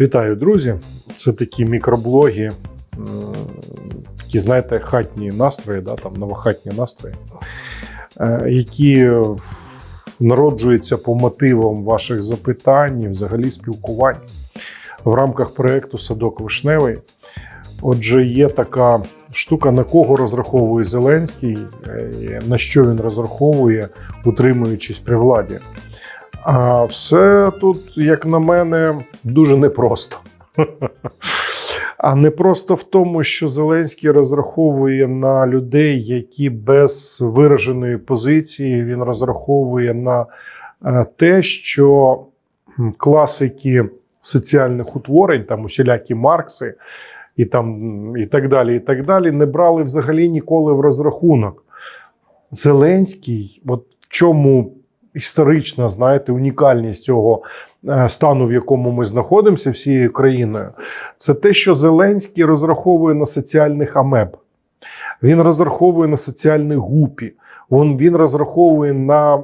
Вітаю, друзі! Це такі мікроблоги, такі, знаєте, хатні настрої, да, там новохатні настрої, е, які народжуються по мотивам ваших запитань взагалі спілкувань в рамках проєкту Садок Вишневий. Отже, є така штука, на кого розраховує Зеленський, е, на що він розраховує, утримуючись при владі. А все тут, як на мене, дуже непросто. А не просто в тому, що Зеленський розраховує на людей, які без вираженої позиції він розраховує на е, те, що класики соціальних утворень, там усілякі Маркси і там і так далі, і так далі, не брали взагалі ніколи в розрахунок. Зеленський, от чому історична, знаєте, унікальність цього е, стану, в якому ми знаходимося всією країною, це те, що Зеленський розраховує на соціальних амеб. Він розраховує на соціальних гупі. Він, він розраховує на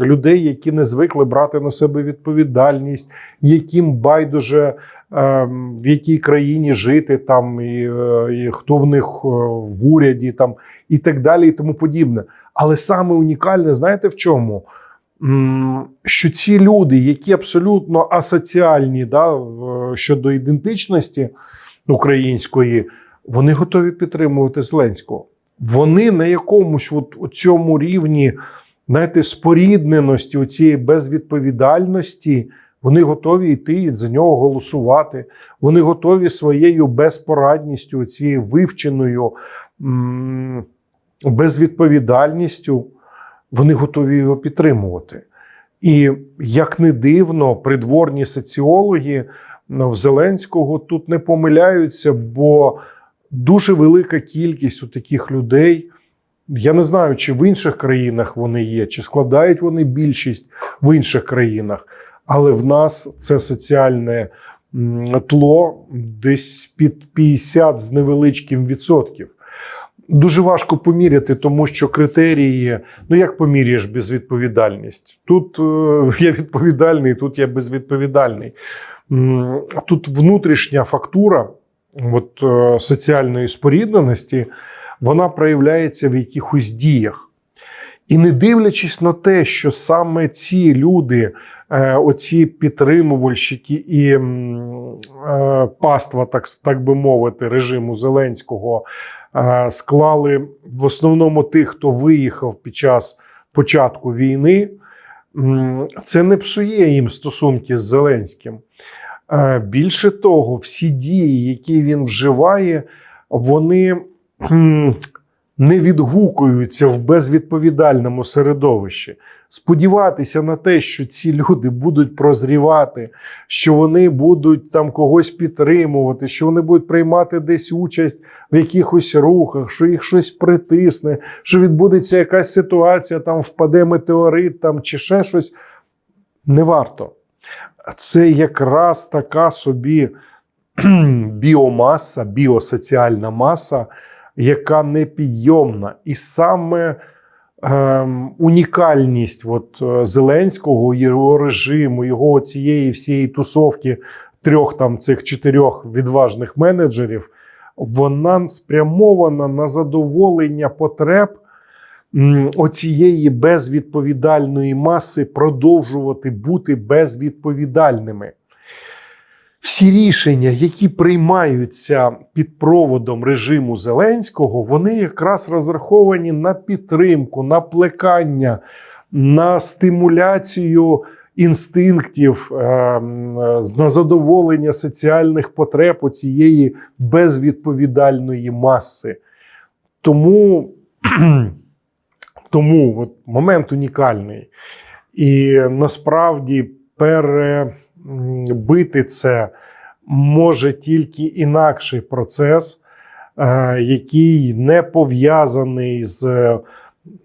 людей, які не звикли брати на себе відповідальність, яким байдуже ем, в якій країні жити, там і, е, і хто в них е, в уряді, там і так далі, і тому подібне. Але саме унікальне, знаєте в чому? Що ці люди, які абсолютно асоціальні да, щодо ідентичності української, вони готові підтримувати Зеленського. Вони на якомусь от, цьому рівні, знаєте, спорідненості, цієї безвідповідальності, вони готові йти і за нього голосувати. Вони готові своєю безпорадністю, цією вивченою безвідповідальністю, вони готові його підтримувати. І як не дивно, придворні соціологи в Зеленського тут не помиляються, бо дуже велика кількість у таких людей. Я не знаю, чи в інших країнах вони є, чи складають вони більшість в інших країнах, але в нас це соціальне тло десь під 50 з невеличким відсотків. Дуже важко поміряти, тому що критерії, ну як поміряєш безвідповідальність? Тут е, я відповідальний, тут я безвідповідальний. Тут внутрішня фактура от, е, соціальної спорідненості, вона проявляється в якихось діях. І не дивлячись на те, що саме ці люди, е, оці підтримувальщики і паства, так, так би мовити, режиму Зеленського склали в основному тих, хто виїхав під час початку війни, це не псує їм стосунки з Зеленським. Е, Більше того, всі дії, які він вживає, вони не відгукуються в безвідповідальному середовищі. Сподіватися на те, що ці люди будуть прозрівати, що вони будуть там когось підтримувати, що вони будуть приймати десь участь в якихось рухах, що їх щось притисне, що відбудеться якась ситуація, там впаде метеорит там, чи ще щось. Не варто. Це якраз така собі біомаса, біосоціальна маса, яка непідйомна. І саме ем, унікальність от, е, Зеленського, його режиму, його цієї всієї тусовки трьох там цих чотирьох відважних менеджерів, вона спрямована на задоволення потреб оцієї безвідповідальної маси продовжувати бути безвідповідальними. Всі рішення, які приймаються під проводом режиму Зеленського, вони якраз розраховані на підтримку, на плекання, на стимуляцію інстинктів, е, на задоволення соціальних потреб у цієї безвідповідальної маси. Тому, тому от момент унікальний. І насправді перебити це може тільки інакший процес, е, який не пов'язаний з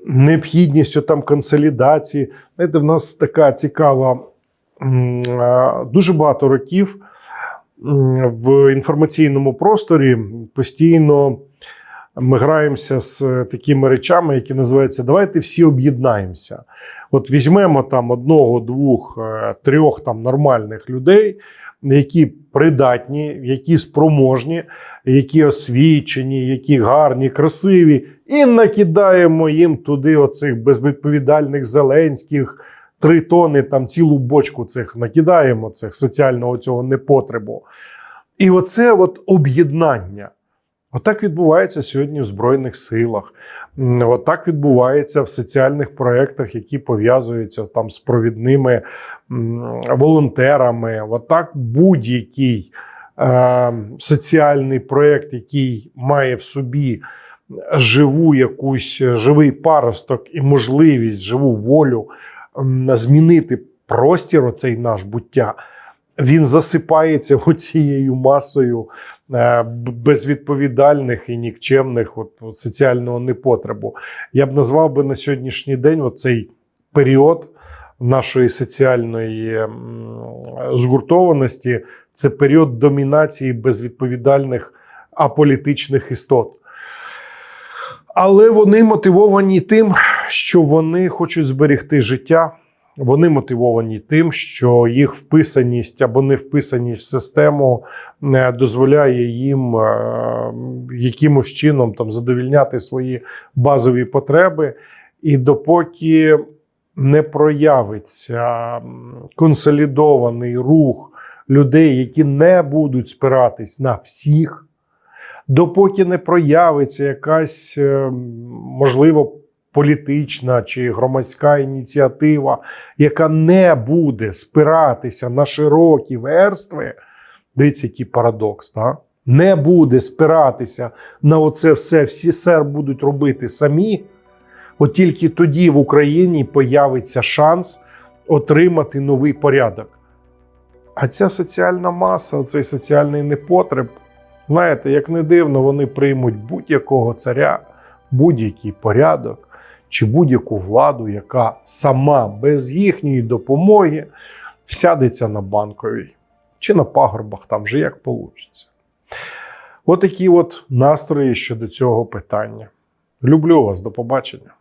необхідністю там консолідації. Знаєте, в нас така цікава е, дуже багато років в інформаційному просторі постійно ми граємося з такими речами, які називаються Давайте всі об'єднаємося. От візьмемо там одного, двох, е, трьох там нормальних людей, які придатні, які спроможні, які освічені, які гарні, красиві, і накидаємо їм туди оцих безвідповідальних зеленських. Три тони, там цілу бочку цих накидаємо, цих соціального цього непотребу. І оце от об'єднання. Отак відбувається сьогодні в Збройних силах. Отак відбувається в соціальних проєктах, які пов'язуються там з провідними волонтерами. Отак будь-який е, соціальний проєкт, який має в собі живу якусь живий паросток і можливість, живу волю змінити простір оцей наш буття. Він засипається оцією масою е, безвідповідальних і нікчемних от, от, соціального непотребу. Я б назвав би на сьогоднішній день оцей період нашої соціальної згуртованості це період домінації безвідповідальних аполітичних істот. Але вони мотивовані тим, що вони хочуть зберегти життя. Вони мотивовані тим, що їх вписаність або не вписаність в систему не дозволяє їм е, якимось чином там задовільняти свої базові потреби. І допоки не проявиться консолідований рух людей, які не будуть спиратись на всіх, допоки не проявиться якась е, можливо політична чи громадська ініціатива, яка не буде спиратися на широкі верстви, дивіться, який парадокс, так? не буде спиратися на оце все, всі все будуть робити самі. От тільки тоді в Україні появиться шанс отримати новий порядок. А ця соціальна маса, цей соціальний непотреб, знаєте, як не дивно, вони приймуть будь-якого царя, будь-який порядок чи будь-яку владу, яка сама без їхньої допомоги всядеться на банковій чи на пагорбах, там вже як вийде. Отакі от настрої щодо цього питання. Люблю вас, до побачення.